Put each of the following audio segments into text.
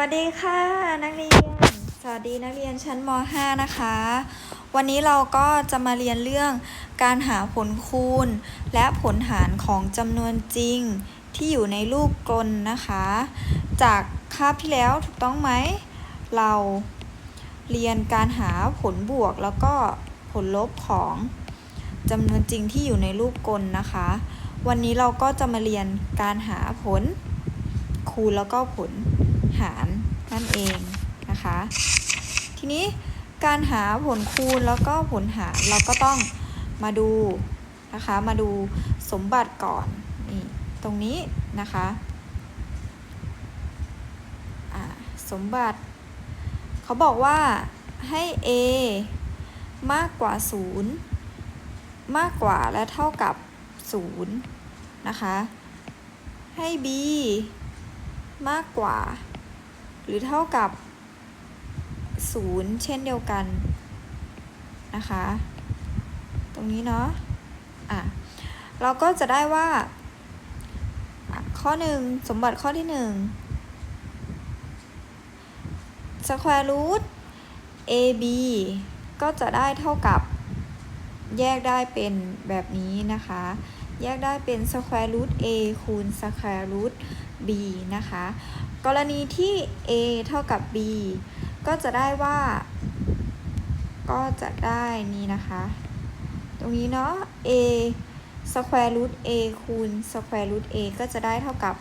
วัสดีค่ะนักเรียน สวัสดีนักเรียนชั้นม .5 นะคะ วันนี้เราก็จะมาเรียนเรื่องการหาผลคูณ และผลหารของจำนวนจริงที่อยู่ในรูปกลนะคะ จากคาบที่แล้วถูกต้องไหม เราเรียนการหาผลบวกแล้วก็ผลลบของจำนวนจริงที่อยู่ในรูปกลนะคะ วันนี้เราก็จะมาเรียนการหาผลคูณแล้วก็ผล หารนั่นเองนะคะ ทีนี้การหาผลคูณแล้วก็ผลหารเราก็ต้องมาดูนะคะมาดูสมบัติก่อนนี่ตรงนี้นะคะสมบัติ เขาบอกว่าให้ a มากกว่า 0 มากกว่าและเท่ากับ 0 นะคะ ให้ b มากกว่า หรือเท่ากับ 0 เช่นเดียวกันนะคะ ตรงนี้เนาะอะเราก็จะได้ว่าอะข้อ 1 สมบัติข้อที่1 square root ab ก็จะได้เท่ากับแยกได้เป็นแบบนี้นะคะ แยกได้เป็น square root a คูณ square root b นะคะ กรณีที่ a เท่ากับ b ก็จะได้ว่า ก็จะได้นี่นะคะ ตรงนี้เนาะ a square root a คูณ square root a ก็จะได้เท่ากับ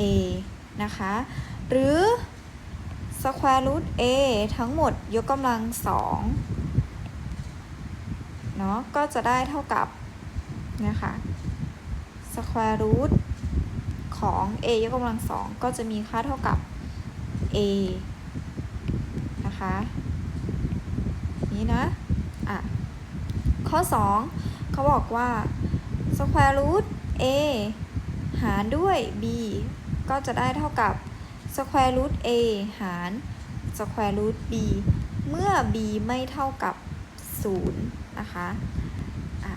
a นะคะ หรือ square root a ทั้งหมดยกกำลังสองเนาะ ก็จะได้เท่ากับ นะคะ square root ของ a ยกกำลังสองก็จะมีค่าเท่ากับ a นะคะ นี้นะ อะ ข้อ 2 เขาบอกว่า square root a หารด้วย b ก็จะได้เท่ากับ square root a หาร square root b เมื่อ b ไม่เท่ากับ 0 นะคะอะ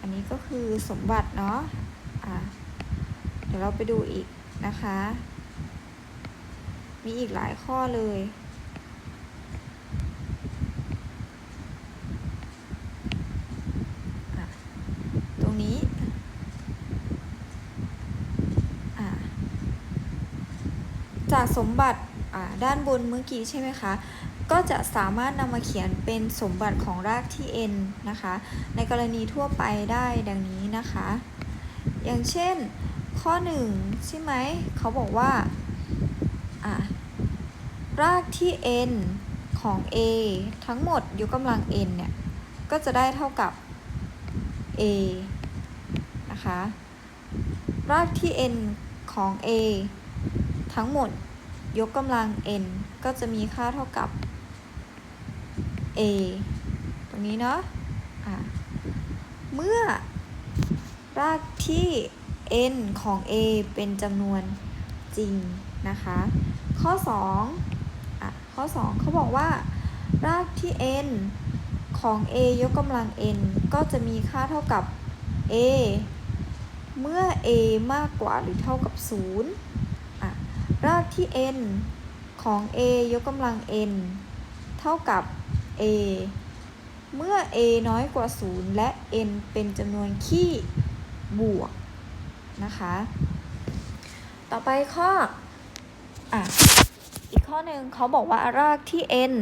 อันนี้ก็คือสมบัติเนาะอะ ดี๋ยวเราไปดูอีกนะคะ มีอีกหลายข้อเลย ตรงนี้จากสมบัติด้านบนเมื่อกี้ใช่ไหมคะ ก็จะสามารถนำมาเขียนเป็นสมบัติของรากที่ n นะคะ ในกรณีทั่วไปได้ดังนี้นะคะ อย่างเช่น ข้อ 1 ใช่ไหม เขาบอกว่าอะรากที่ n ของ a ทั้งหมดยกกำลัง n เนี่ย ก็จะได้เท่ากับ a นะคะ รากที่ n ของ a ทั้งหมดยกกำลัง n ก็จะมีค่าเท่ากับ a ตรงนี้เนาะะเมื่อรากที่ n ของ a เป็นจำนวนจริงนะคะ ข้อ2อะข้อ 2เขาบอกว่า รากที่ n ของ a ยกกำลัง n ก็จะมีค่าเท่ากับ a เมื่อ a มากกว่าหรือเท่ากับ 0อะรากที่ n ของ a ยกกำลัง n เท่ากับ a เมื่อ a น้อยกว่า 0 และ n เป็นจำนวนคี่บวก นะคะ ต่อไปข้ออะอีกข้อหนึ่งเขาบอกว่ารากที่ n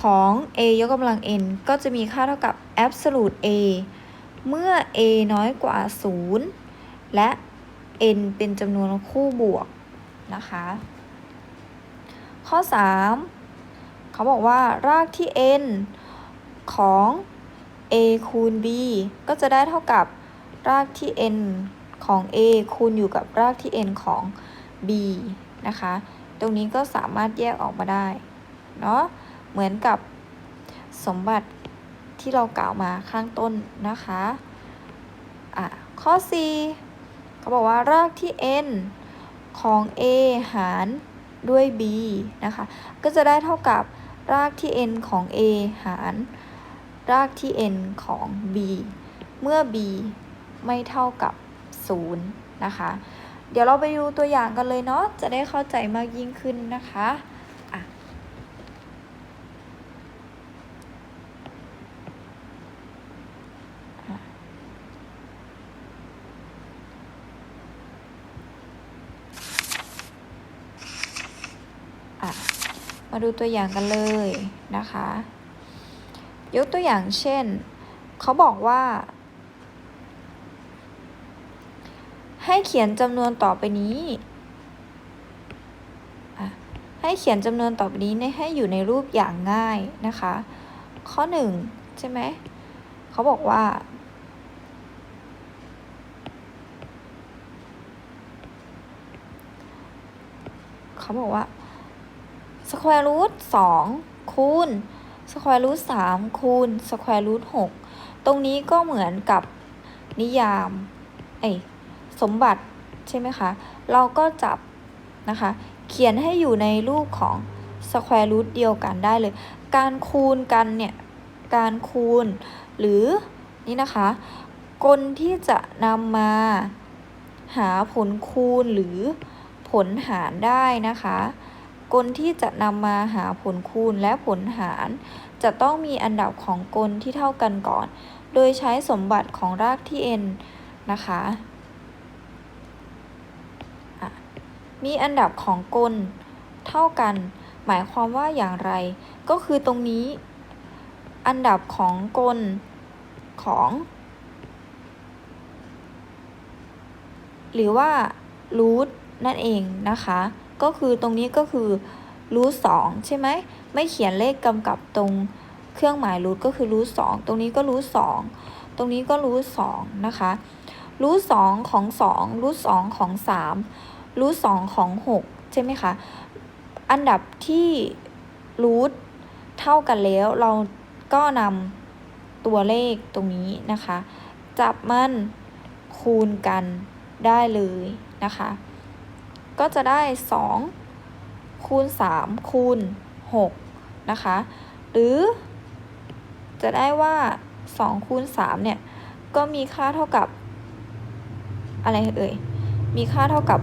ของ a ยกกำลัง n ก็จะมีค่าเท่ากับ absolute a เมื่อ a น้อยกว่า 0 และ n เป็นจำนวนคู่บวกนะคะ ข้อ 3 เขาบอกว่ารากที่ n ของ a คูณ b ก็จะได้เท่ากับ รากที่ n ของ a คูณอยู่กับรากที่ n ของ b นะคะ ตรงนี้ก็สามารถแยกออกมาได้ เนาะ เหมือนกับสมบัติที่เรากล่าวมาข้างต้นนะคะ อะ ข้อ 4 เขาบอกว่ารากที่ n ของ a หารด้วย b นะคะ ก็จะได้เท่ากับรากที่ n ของ a หาร รากที่ n ของ b เมื่อ b ไม่เท่ากับ 0 นะคะ เดี๋ยวเราไปดูตัวอย่างกันเลยเนาะจะได้เข้าใจมากยิ่งขึ้นนะคะอะอะอะมาดูตัวอย่างกันเลยนะคะ ยกตัวอย่างเช่น เขาบอกว่า ให้เขียนจำนวนต่อไปนี้ให้เขียนจำนวนต่อไปนี้ในให้อยู่ในรูปอย่างง่ายนะคะ ข้อหนึ่งใช่ไหมเขาบอกว่า เขาบอกว่า square root สองคูณ square root สามคูณ square root หกตรงนี้ก็เหมือนกับนิยาม เอ้ สมบัติใช่ไหมคะ เราก็จับนะคะ เขียนให้อยู่ในรูปของ square root เดียวกันได้เลย การคูณกันเนี่ย การคูณ หรือนี่นะคะ กลที่จะนำมาหาผลคูณหรือผลหารได้นะคะ กลที่จะนำมาหาผลคูณและผลหาร จะต้องมีอันดับของกลที่เท่ากันก่อน โดยใช้สมบัติของรากที่ n นะคะ มีอันดับของกล เท่ากัน หมายความว่าอย่างไร ก็คือตรงนี้ อันดับของกลของหรือว่า root นั่นเองนะคะ ก็คือตรงนี้ก็คือ root 2ใช่ไหม ไม่เขียนเลขกำกับตรงเครื่องหมาย root ก็คือ root 2ตรงนี้ก็ root 2ตรงนี้ก็ root 2นะคะ root 2ของ 2 root 2ของ 3 root 2ของ 6 ใช่ไหมคะ อันดับที่ root เท่ากันแล้ว เราก็นำตัวเลขตรงนี้นะคะ จับมันคูณกันได้เลยนะคะ ก็จะได้ 2 คูณ 3 คูณ 6 นะคะ หรือ จะได้ว่า 2 คูณ 3 เนี่ย ก็มีค่าเท่ากับ อะไรเอ่ย มีค่าเท่ากับ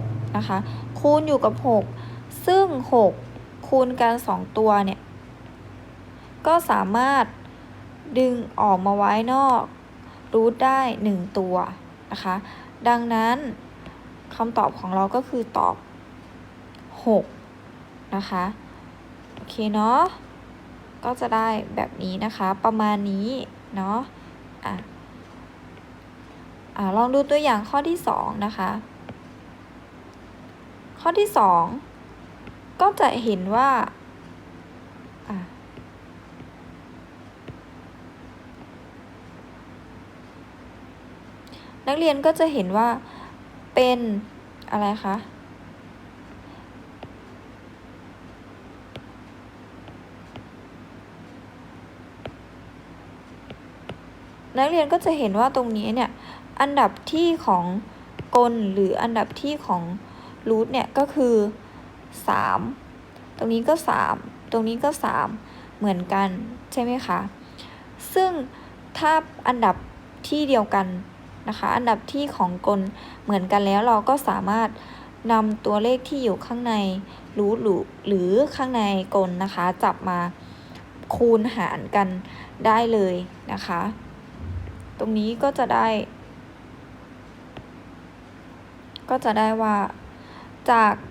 6 นะคะ คูณอยู่กับ 6 ซึ่ง 6 คูณกัน 2 ตัวเนี่ย ก็สามารถดึงออกมาไว้นอกรูทได้ 1 ตัวนะคะ ดังนั้นคำตอบของเราก็คือตอบ 6 นะคะ โอเคเนาะ ก็จะได้แบบนี้นะคะ ประมาณนี้เนาะ อะอะลองดูตัวอย่างข้อที่ 2 นะคะ ข้อที่2ก็จะเห็นว่าอนักเรียนก็จะเห็นว่าเป็นอะไรคะนักเรียนก็จะเห็นว่าตรงนี้เนี่ย อันดับที่ของกลหรืออันดับที่ของ รูทเนี่ยก็คือ 3 ตรงนี้ก็ 3 ตรงนี้ก็ 3 เหมือนกันใช่ไหมคะ ซึ่งถ้าอันดับที่เดียวกันนะคะ อันดับที่ของกลเหมือนกันแล้วเราก็สามารถนำตัวเลขที่อยู่ข้างในรูทหรือหรือข้างในกลนะคะ จับมาคูณหารกันได้เลยนะคะ ตรงนี้ก็จะได้ ก็จะได้ว่า จาก15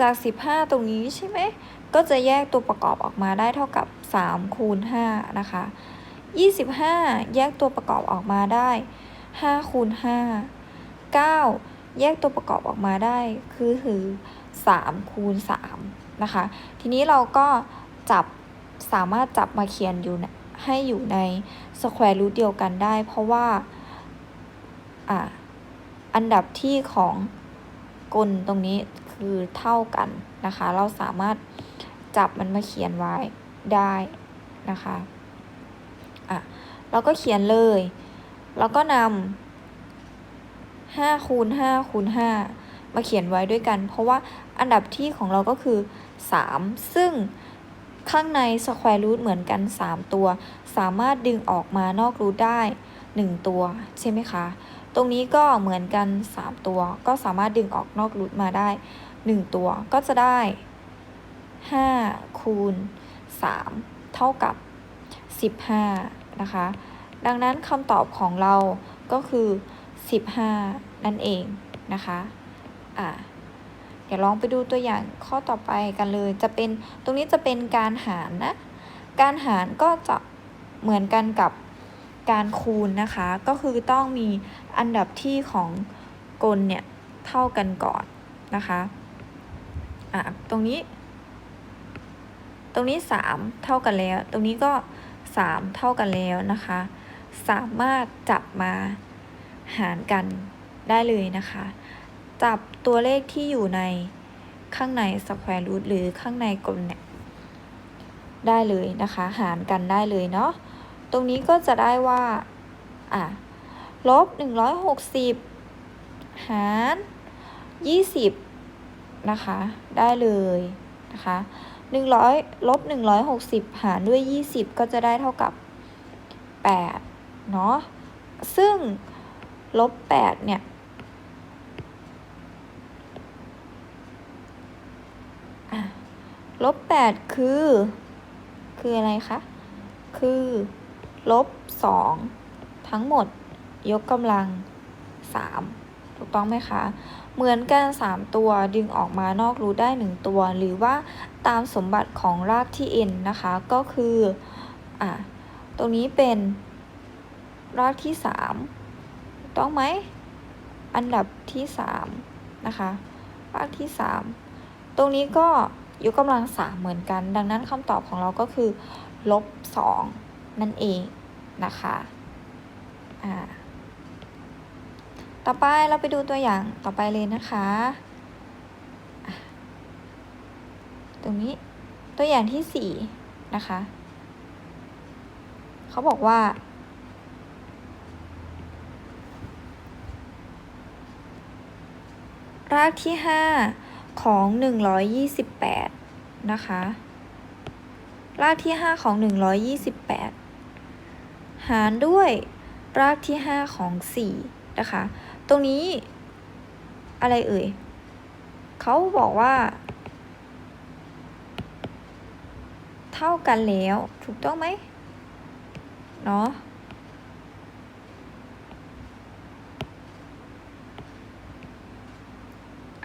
จาก 15 ตรงนี้ใช่ไหม ก็จะแยกตัวประกอบออกมาได้เท่ากับ 3 คูณ 5 นะคะ 25 แยกตัวประกอบออกมาได้ 5 คูณ 5 9 แยกตัวประกอบออกมาได้ คือคือ 3 คูณ 3 นะคะ ทีนี้เราก็จับสามารถจับมาเขียนอยู่นะ ให้อยู่ใน square root เดียวกันได้ เพราะว่าอะอันดับที่ของกลตรงนี้คือเท่ากันนะคะ เราสามารถจับมันมาเขียนไว้ได้นะคะอะเราก็เขียนเลย แล้วก็นำห้าคูณห้าคูณห้ามาเขียนไว้ด้วยกัน เพราะว่าอันดับที่ของเราก็คือสามซึ่ง ข้างในสแควร์รูทเหมือนกัน 3 ตัว สามารถดึงออกมานอกรูทได้ 1 ตัว ใช่ไหมคะ ตรงนี้ก็เหมือนกัน 3 ตัว ก็สามารถดึงออกนอกรูทมาได้ 1 ตัว ก็จะได้ 5 คูณ 3 เท่ากับ 15 นะคะ ดังนั้นคำตอบของเราก็คือ 15 นั่นเองนะคะ อ่า เดี๋ยวลองไปดูตัวอย่างข้อต่อไปกันเลย จะเป็นตรงนี้จะเป็นการหารนะ การหารก็จะเหมือนกันกับการคูณนะคะ ก็คือต้องมีอันดับที่ของกลเนี่ยเท่ากันก่อนนะคะอะตรงนี้ ตรงนี้ 3 เท่ากันแล้ว ตรงนี้ก็ 3 เท่ากันแล้วนะคะ สามารถจับมาหารกันได้เลยนะคะ จับ ตัวเลขที่อยู่ในข้างในสแควร์รูทหรือข้างในกลเนี่ยได้เลยนะคะ หารกันได้เลยเนาะตรงนี้ก็จะได้ว่าอะลบ160หาร20นะคะได้เลยนะคะ100ลบ160หารด้วย20ก็จะได้เท่ากับ8เนาะซึ่งลบ8เนี่ย อะ ลบ8คือ คืออะไรคะ คือ ลบ2ทั้งหมด ยกกำลัง3ถูกต้องไหมคะ เหมือนกัน3ตัวดึงออกมานอกรูได้1ตัว หรือว่าตามสมบัติของรากที่ n นะคะ ก็คือ อะ ตรงนี้เป็นรากที่3ถูกต้องไหม อันดับที่3นะคะ รากที่3ตรงนี้ก็ ยกกำลัง3เหมือนกัน ดังนั้นคำตอบของเราก็คือลบ2นั่นเองนะคะอ่าต่อไปเราไปดูตัวอย่างต่อไปเลยนะคะะตรงนี้ตัวอย่างที่4นะคะ เขาบอกว่า รากที่5 ของ 128 นะคะ รากที่ 5 ของ 128 หารด้วย รากที่ 5 ของ 4 นะคะ ตรงนี้ อะไรเอ่ย เขาบอกว่า เท่ากันแล้ว ถูกต้องไหม เนาะ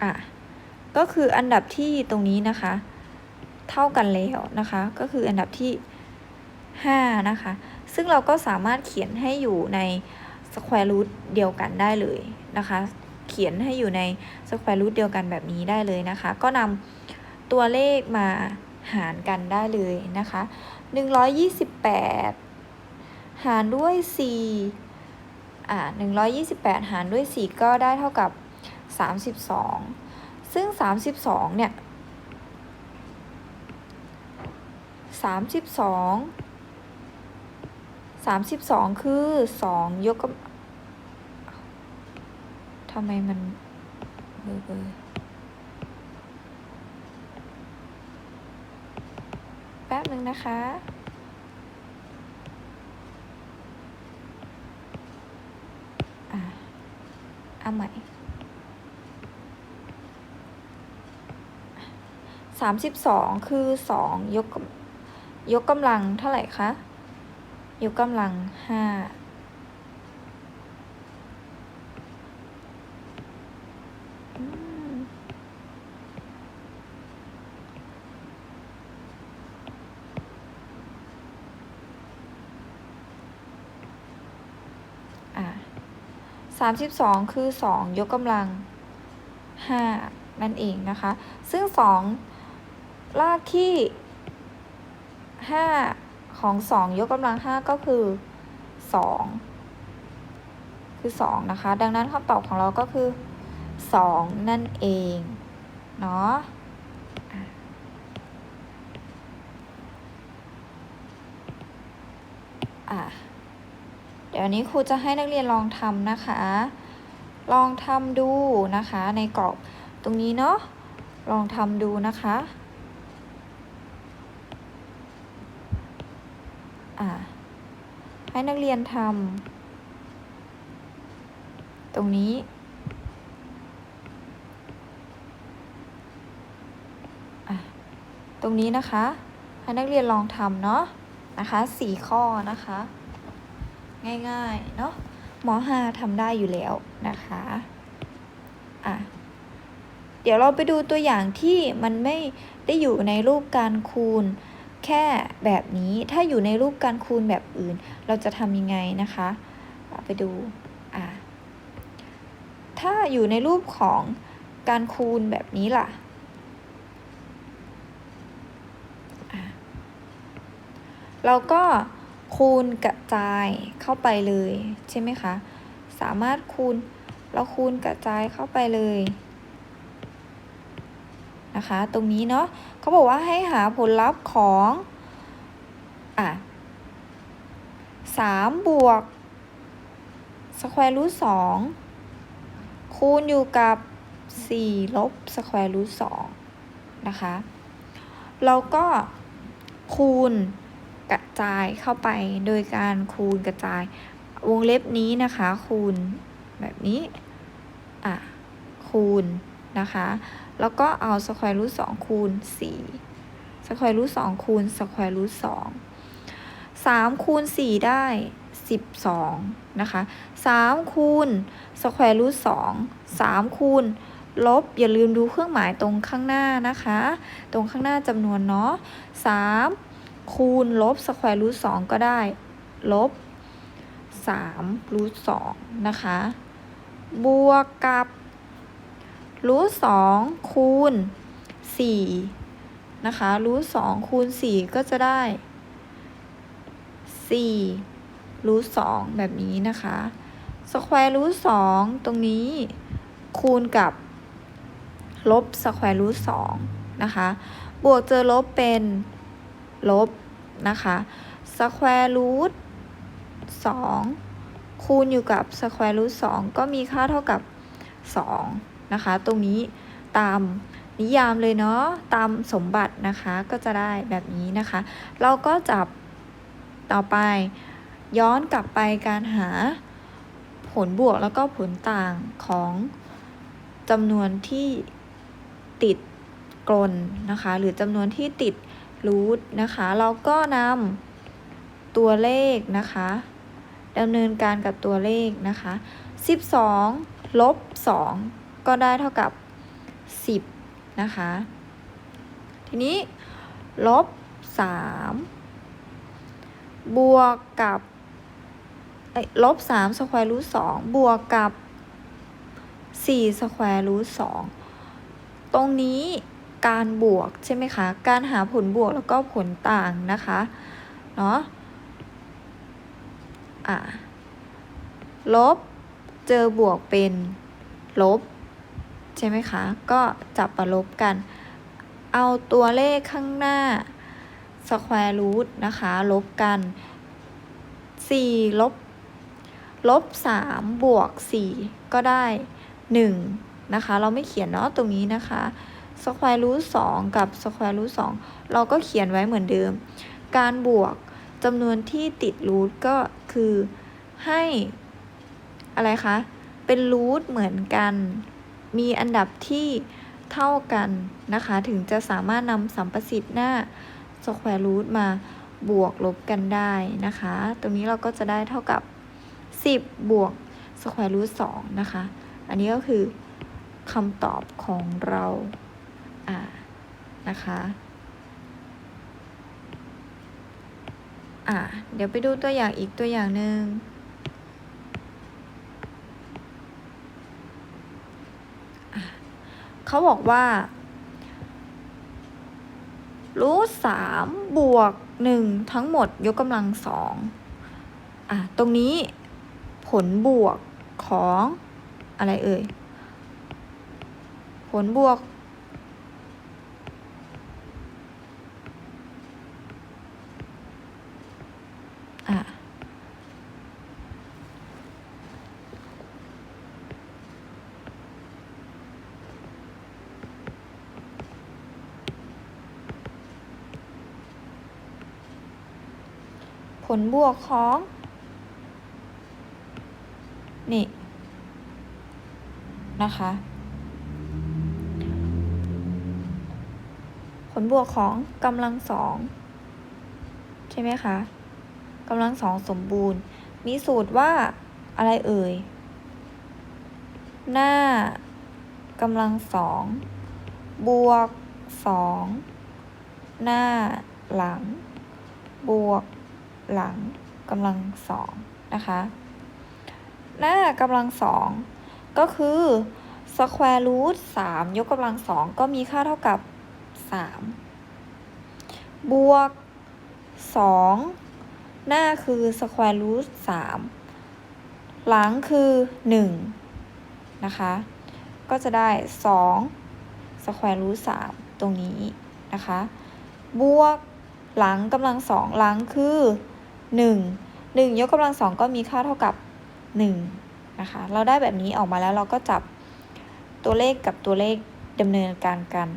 อะ ก็คืออันดับที่ตรงนี้นะคะ เท่ากันแล้วนะคะ ก็คืออันดับที่ 5 นะคะ ซึ่งเราก็สามารถเขียนให้อยู่ในสแควร์รูทเดียวกันได้เลยนะคะ เขียนให้อยู่ในสแควร์รูทเดียวกันแบบนี้ได้เลยนะคะ ก็นำตัวเลขมาหารกันได้เลยนะคะ 128 หารด้วย 4 อ่า 128 หารด้วย 4 ก็ได้เท่ากับ 32 ซึ่ง 32 เนี่ย 32 32 คือ 2 ยกกำทำไมมันเบอร์เบอร์แป๊บหนึ่งนะคะอะเอาใหม่ สามสิบสองคือสองยกยกกำลังเท่าไหร่คะ ยกกำลังห้าอะสามสิบสองคือสองยกกำลังห้านั่นเองนะคะ ซึ่งสอง รากที่ห้าของสองยกกำลังห้าก็คือสองคือสองนะคะ ดังนั้นคำตอบของเราก็คือสองนั่นเอง เนาะอะอะเดี๋ยวนี้ครูจะให้นักเรียนลองทำนะคะ ลองทำดูนะคะในกรอบตรงนี้เนาะ ลองทำดูนะคะ อ่า ให้นักเรียนทำตรงนี้ ตรงนี้นะคะ ให้นักเรียนลองทำเนาะนะคะสี่ข้อนะคะ ง่ายๆ เนาะมห้าทำได้อยู่แล้วนะคะอะเดี๋ยวเราไปดูตัวอย่างที่มันไม่ได้อยู่ในรูปการคูณ แค่แบบนี้ถ้าอยู่ในรูปการคูณแบบอื่น เราจะทำยังไงนะคะไปดูอะถ้าอยู่ในรูปของการคูณแบบนี้ล่ะอะ เราก็คูณกระจายเข้าไปเลย ใช่ไหมคะ สามารถคูณเราคูณกระจายเข้าไปเลย นะคะ ตรงนี้เนาะเขาบอกว่าให้หาผลลัพธ์ของอะสามบวกสแควร์รูทสองคูณอยู่กับสี่ลบสแควร์รูทสองนะคะเราก็คูณกระจายเข้าไปโดยการคูณกระจาย วงเล็บนี้นะคะ คูณแบบนี้ อะ คูณ นะคะ แล้วก็เอาสแควร์รูทสองคูณสี่สแควร์รูทสองคูณสแควร์รูทสองสามคูณสี่ได้สิบสองนะคะสามคูณสแควร์รูทสองสามคูณลบ อย่าลืมดูเครื่องหมายตรงข้างหน้านะคะ ตรงข้างหน้าจำนวนเนาะสามคูณลบสแควร์รูทสองก็ได้ ลบสามรูทสองนะคะ บวกกับ รูทสองคูณสี่นะคะรูทสองคูณสี่ก็จะได้สี่รูทสองแบบนี้นะคะสแควร์รูทสองตรงนี้ คูณกับ ลบสแควร์รูทสองนะคะ บวกเจอลบเป็นลบนะคะสแควร์รูทสองคูณอยู่กับสแควร์รูทสองก็มีค่าเท่ากับสอง นะคะ ตรงนี้ตามนิยามเลยเนาะตามสมบัตินะคะก็จะได้แบบนี้นะคะ เราก็จับต่อไปย้อนกลับไปการหาผลบวกแล้วก็ผลต่างของจำนวนที่ติดกลนนะคะ หรือจำนวนที่ติดรูทนะคะ เราก็นำตัวเลขนะคะดำเนินการกับตัวเลขนะคะ 12 ลบ 2 ก็ได้เท่ากับ 10 นะคะ ทีนี้ลบ 3 บวกกับลบ3สแควร์รูท2บวกกับ4สแควร์รูท2ตรงนี้การบวกใช่ไหมคะ การหาผลบวกแล้วก็ผลต่างนะคะ เนาะอะลบ เจอบวกเป็นลบ ใช่ไหมคะ ก็จับมาลบกัน เอาตัวเลขข้างหน้าสแควร์รูทนะคะ ลบกัน4ลบลบ3บวก 4 ก็ได้ 1 นะคะ เราไม่เขียนเนาะตรงนี้นะคะสแควร์รูทสองกับสแควร์รูทสองเราก็เขียนไว้เหมือนเดิม การบวกจำนวนที่ติดรูทก็คือให้ อะไรคะ เป็นรูทเหมือนกัน มีอันดับที่เท่ากันนะคะ ถึงจะสามารถนำสัมประสิทธิ์หน้าสแควร์รูทมาบวกลบกันได้นะคะ ตรงนี้เราก็จะได้เท่ากับ 10 บวกสแควร์รูทสองนะคะ อันนี้ก็คือคำตอบของเราอ่านะคะอ่าเดี๋ยวไปดูตัวอย่างอีกตัวอย่างหนึ่ง เขาบอกว่า รูทสามบวกหนึ่งทั้งหมดยกกำลังสองอะ ตรงนี้ผลบวกของอะไรเอ่ย ผลบวก ลบวกของ นี่ นะคะ ผลบวกของกำลังสองใช่ไหมคะกำลังสองสมบูรณ์ มีสูตรว่าอะไรเอ่ย หน้ากำลังสองบวกสองหน้าหลัง บวก หลังกำลังสองนะคะ หน้ากำลังสองก็คือ square root สามยกกำลังสองก็มีค่าเท่ากับสามบวกสองหน้าคือ square root สามหลังคือหนึ่งนะคะ ก็จะได้สอง square root สามตรงนี้นะคะ บวกหลังกำลังสองหลังคือ หนึ่งหนึ่งยกกำลังสองก็มีค่าเท่ากับหนึ่งนะคะเราได้แบบนี้ออกมาแล้วเราก็จับตัวเลขกับตัวเลขดำเนินการกัน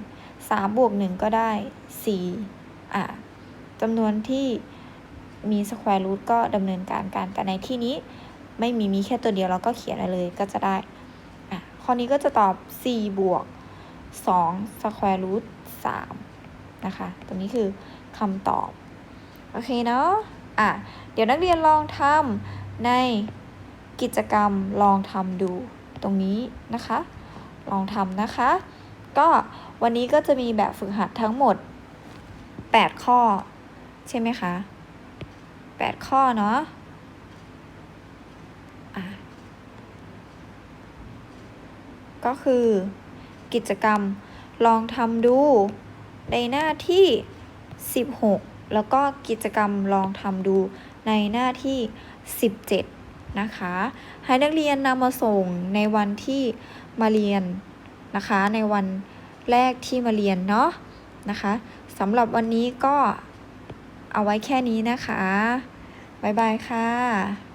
สามบวกหนึ่งก็ได้สี่อะจำนวนที่มีสแควร์รูทก็ดำเนินการกัน แต่ในที่นี้ไม่มีมีแค่ตัวเดียวเราก็เขียนอะไรเลยก็จะได้อะข้อนี้ก็จะตอบ 4 บวก2สแควร์รูท3นะคะ ตรงนี้คือคำตอบ โอเคเนาะ อะเดี๋ยวนักเรียนลองทำในกิจกรรมลองทำดูตรงนี้นะคะ ลองทำนะคะ ก็วันนี้ก็จะมีแบบฝึกหัดทั้งหมด 8 ข้อ ใช่ไหมคะ 8 ข้อเนาะอะก็คือ กิจกรรมลองทำดูในหน้าที่ 16 แล้วก็กิจกรรมลองทำดูในหน้าที่ 17 นะคะ ให้นักเรียนนำมาส่งในวันที่มาเรียนนะคะ ในวันแรกที่มาเรียนเนาะนะคะสำหรับวันนี้ก็เอาไว้แค่นี้นะคะ บ๊ายบายค่ะ